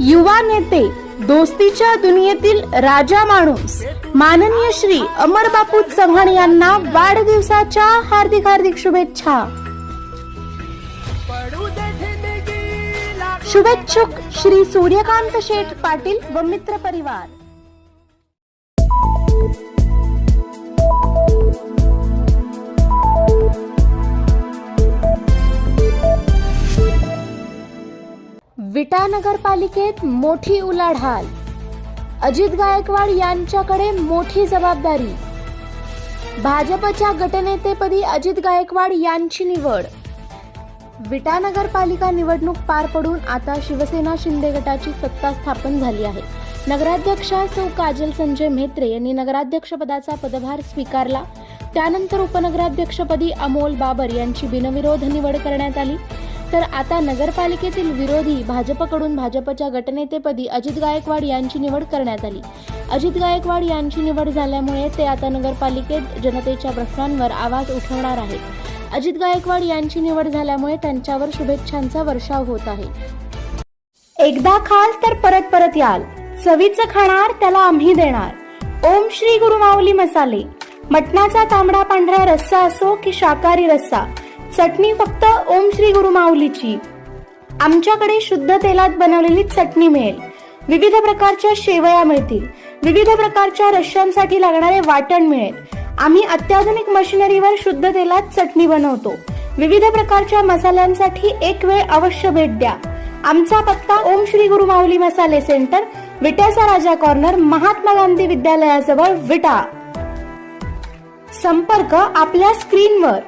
युवा नेते दोस्तीच्या दुनियेतील राजा माणूस माननीय श्री अमर बापू चव्हाण यांना वाढदिवसाच्या हार्दिक हार्दिक शुभेच्छा. शुभेच्छुक श्री सूर्यकांत शेठ पाटील व मित्र परिवार. विटा नगरपालिकेत मोठी उलाढाल. अजित गायकवाड यांच्याकडे मोठी जबाबदारी. भाजपच्या गटनेतेपदी अजित गायकवाड यांची निवड. विटा नगरपालिका निवडणूक पार पडून आता शिवसेना शिंदे गटाची सत्ता स्थापन झाली आहे. नगराध्यक्षा सौ काजल संजय म्हेत्रे यांनी नगराध्यक्षपदाचा पदभार स्वीकारला. त्यानंतर उपनगराध्यक्षपदी अमोल बाबर यांची बिनविरोध निवड करण्यात आली. तर आता नगरपालिकेतील विरोधी भाजपकडून भाजपच्या गटनेतेपदी अजित गायकवाड यांची निवड करण्यात आली. अजित गायकवाड यांची निवड झाल्यामुळे ते आता नगरपालिकेत जनतेच्या प्रश्नांवर आवाज उठवणार आहेत. अजित गायकवाड यांची निवड झाल्यामुळे त्यांच्यावर शुभेच्छांचा वर्षाव होत आहे. एकदा खाल तर परत परत याल. चवीचं खाणार त्याला आम्ही देणार. ओम श्री गुरुमाऊली मसाले. मटणाचा तांबडा पांढरा रस्सा असो की शाकाहारी रस्सा. चटणी फक्त ओम श्री गुरु माऊलीची. आमच्याकडे शुद्ध तेलात बनवलेली चटणी मिळेल. विविध प्रकारच्या शेवया मिळतील. विविध प्रकारच्या रश्यांसाठी लागणारे वाटण मिळेल. आम्ही अत्याधुनिक मशिनरीवर शुद्ध तेलात चटणी बनवतो. विविध प्रकारच्या मसाल्यांसाठी एक वेळ अवश्य भेट द्या. आमचा पत्ता ओम श्री गुरु माऊली मसाले सेंटर विट्याचा राजा कॉर्नर महात्मा गांधी विद्यालयाजवळ विटा. संपर्क आपल्या स्क्रीनवर.